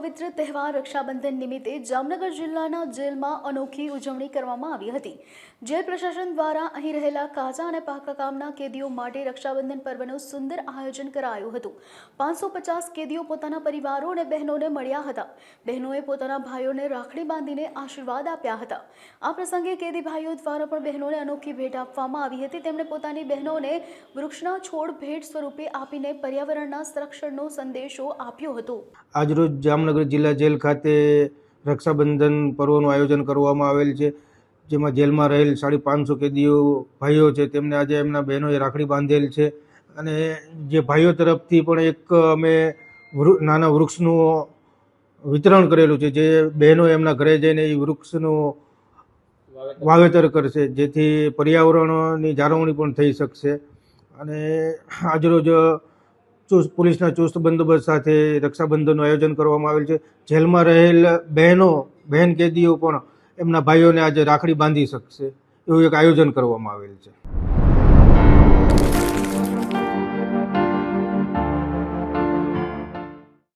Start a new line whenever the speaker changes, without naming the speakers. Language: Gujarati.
પવિત્ર તહેવાર રક્ષાબંધન નિમિત્તે જામનગર જિલ્લાના જેલમાં અનોખી ઉજવણી કરવામાં આવી હતી. જેલ પ્રશાસન દ્વારા અહીં રહેલા કાચા અને પાકા કામના કેદીઓ માટે રક્ષાબંધન પર્વનું સુંદર આયોજન કરાયું હતું. પાંચસો પચાસ કેદીઓ પોતાના પરિવારો અને બહેનોને મળ્યા હતા. બહેનોએ પોતાના ભાઈઓને રાખડી બાંધીને આશીર્વાદ આપ્યા હતા. આ પ્રસંગે કેદી ભાઈઓ દ્વારા પણ બહેનોને અનોખી ભેટ આપવામાં આવી હતી. તેમણે પોતાની બહેનોને વૃક્ષના છોડ ભેટ સ્વરૂપે આપીને પર્યાવરણના સંરક્ષણનો સંદેશો આપ્યો હતો.
આજરોજ જામનગર જિલ્લા જેલ ખાતે રક્ષાબંધન પર્વનું આયોજન કરવામાં આવેલ છે, જેમાં જેલમાં રહેલ સાડી પાંચસો કેદીઓ ભાઈઓ છે, તેમને આજે એમના બહેનોએ રાખડી બાંધેલ છે. અને જે ભાઈઓ તરફથી પણ એક અમે નાના વૃક્ષનું વિતરણ કરેલું છે, જે બહેનો એમના ઘરે જઈને એ વૃક્ષનું વાવેતર કરશે, જેથી પર્યાવરણની જાળવણી પણ થઈ શકશે. અને આજરોજ ચુસ્ત પોલીસના ચુસ્ત બંદોબસ્ત સાથે રક્ષાબંધનનું આયોજન કરવામાં આવેલ છે. જેલમાં રહેલ બહેનો, બહેન કેદીઓ પણ એમના ભાઈઓને આજે રાખડી બાંધી શકશે એવું એક આયોજન કરવામાં આવેલ છે.